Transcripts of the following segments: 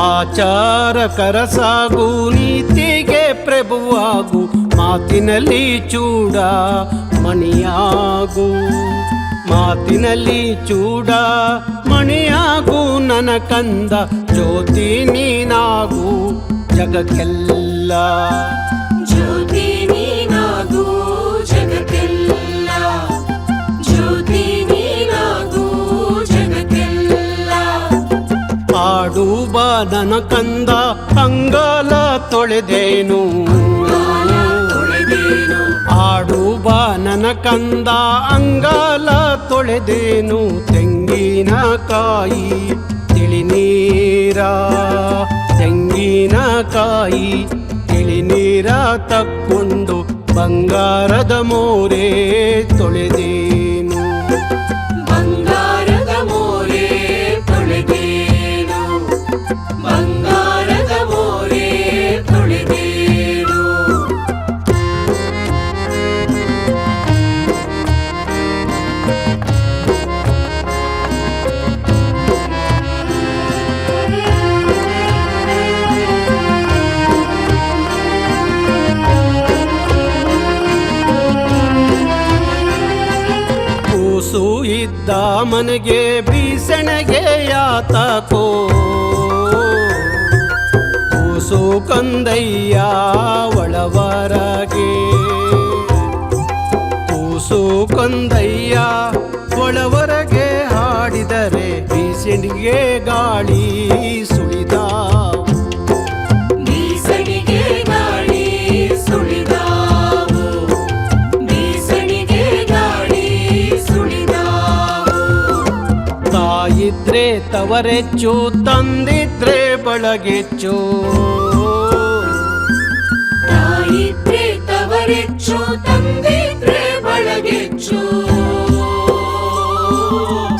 ಆಚಾರ ಕರಸಾಗು ನೀತಿಗೆ ಪ್ರಭುವಾಗು, ಮಾತಿನಲ್ಲಿ ಚೂಡ ಮಣಿಯಾಗು. ಮಾತಿನಲ್ಲಿ ಚೂಡ ಮಣಿಯಾಗು, ನನ್ನ ಕಂದ ಜ್ಯೋತಿ ನೀನಾಗು, ಜಗಕ್ಕೆಲ್ಲ. ನನ್ನ ಕಂದ ಅಂಗಾಲ ತೊಳೆದೇನು. ಆಡು ಬಾ ನನ್ನ ಕಂದ ಅಂಗಾಲ ತೊಳೆದೇನು. ತೆಂಗಿನ ತೆಂಗಿನಕಾಯಿ ತಿಳಿನೀರ. ತೆಂಗಿನಕಾಯಿ ತಿಳಿನೀರ ತಕ್ಕೊಂಡು ಬಂಗಾರದ ಮೋರೆ ತೊಳೆದೇನು. ಕೂಸು ಇದ್ದ ಮನೆಗೆ ಬೀಸಣೆಗೆ ಯಾತಕೋ ಕೂಸು ಕಂದಯ್ಯ ಒಳವರಗೆ. ಕೂಸು ಕಂದಯ್ಯ ಒಳವರಗೆ ಹಾಡಿದರೆ ಬೀಸಣಿಗೆ ಗಾಳಿ ತಾಯಿದ್ರೆ ತವರೆಚ್ಚು ತಂದಿದ್ರೆ ಬಳಗೆಚ್ಚು. ತಾಯಿದ್ರೆ ತವರೆಚ್ಚು ತಂದಿದ್ರೆ ಬಳಗೆಚ್ಚು.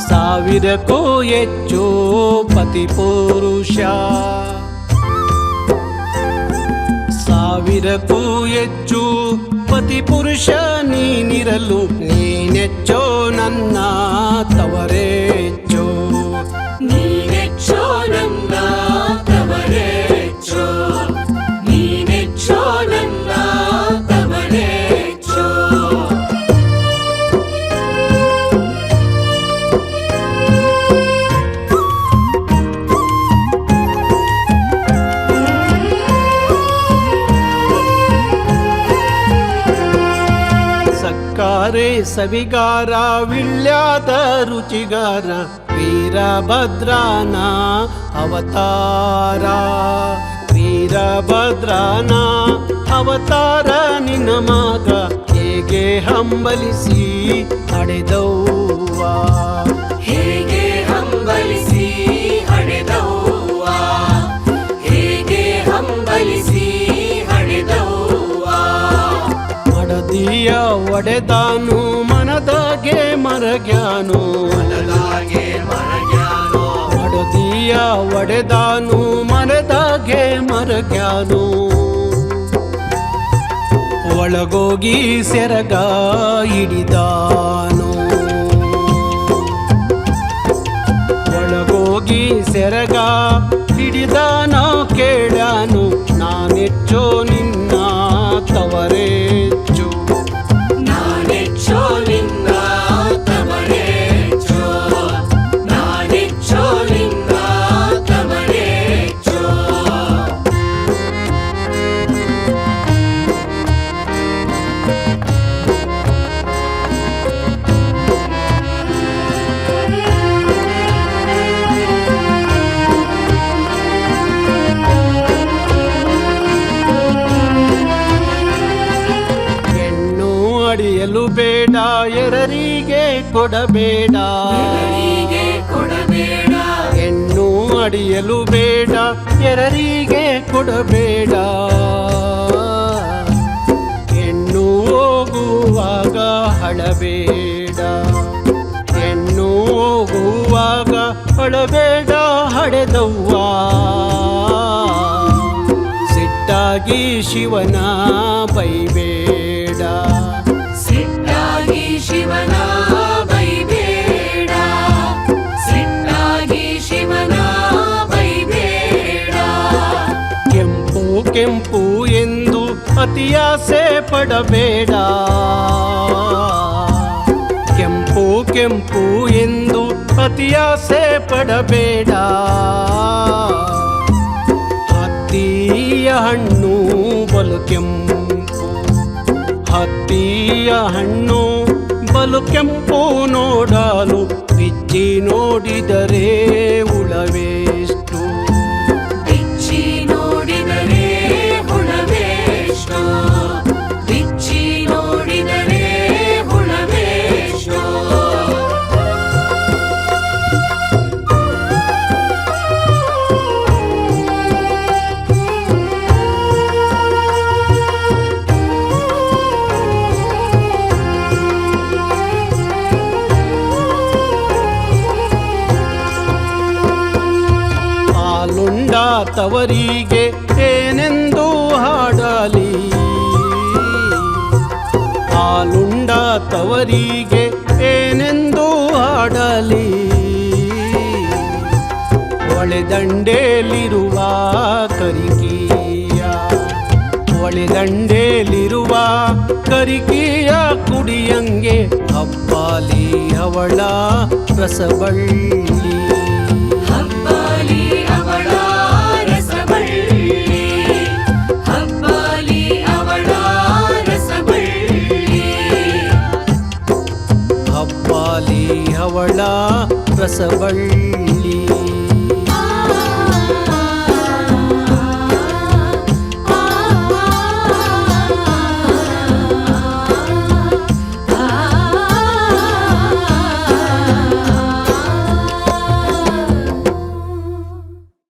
ಸಾವಿರಕ್ಕೂ ಹೆಚ್ಚು ಪತಿ ಪುರುಷ. ಸಾವಿರಕ್ಕೂ ಹೆಚ್ಚು ಪತಿ ಪುರುಷ ನೀನಿರಲು ನೀನೆಚ್ಚೋ ನನ್ನ ಸಕ್ಕಾರೆ ಸವಿಗಾರ ವಿಳ್ಯಾದ ರುಚಿಗಾರ ವೀರಭದ್ರನ ಅವತಾರ. ವೀರಭದ್ರನ ಅವತಾರ ನಿನ್ನ ಮಗ ಹೇಗೆ ಹಂಬಲಿಸಿ ಹಡೆದವ್ವ ಮಡದಿಯ ಒಡೆದಾನು ಮನದಾಗೆ ಮರಗ್ಯಾನು. ಮಡದಿಯ ಒಡೆದಾನು ಮನದಾಗೆ ಮರಗ್ಯಾನು. ಒಳಗೋಗಿ ಸೆರಗ ಹಿಡಿದಾನು. ಒಳಗೋಗಿ ಸೆರಗ ಹಿಡಿದಾನ ಅಡಿಯಲು ಬೇಡ ಎರರಿಗೆ ಕೊಡಬೇಡ. ಕೊಡಬೇಡ. ಹೆಣ್ಣು ಅಡಿಯಲು ಬೇಡ ಎರರಿಗೆ ಕೊಡಬೇಡ. ಹೆಣ್ಣು ಹೋಗುವಾಗ ಹಳಬೇಡ ಹೆಣ್ಣು ಹೋಗುವಾಗ ಹಳಬೇಡ ಹಡೆದವ್ವ. ಸಿಟ್ಟಾಗಿ ಶಿವನ ಬೈಬೇಡ. ಕೆಂಪು ಎಂದು ಅತಿಯಾಸೆ ಪಡಬೇಡ. ಕೆಂಪು ಕೆಂಪು ಎಂದು ಅತಿಯಾಸೆ ಪಡಬೇಡ. ಹತ್ತಿಯ ಹಣ್ಣು ಬಲು ಕೆಂಪು. ಹತ್ತಿಯ ಹಣ್ಣು ಬಲು ಕೆಂಪು ನೋಡಲು ಬಿಚ್ಚಿ ನೋಡಿದರೆ ಉಳವೆಷ್ಟು ತವರಿಗೆ ಏನೆಂದು ಹಾಡಲಿ? ಹಾಲುಂಡ ತವರಿಗೆ ಏನೆಂದು ಹಾಡಲಿ? ಒಳೆದಂಡೇಲಿರುವ ಕರಿಕೀಯ ಒಳೆದಂಡೇಲಿರುವ ಕರಿಕೀಯ ಕುಡಿಯಂಗೆ ಅಪ್ಪಾಲಿ ಅವಳ ರಸಬಳ್ಳಿ. ಹಬ್ಬಾಲಿ ಅವಳ ರಸಬಳ್ಳಿ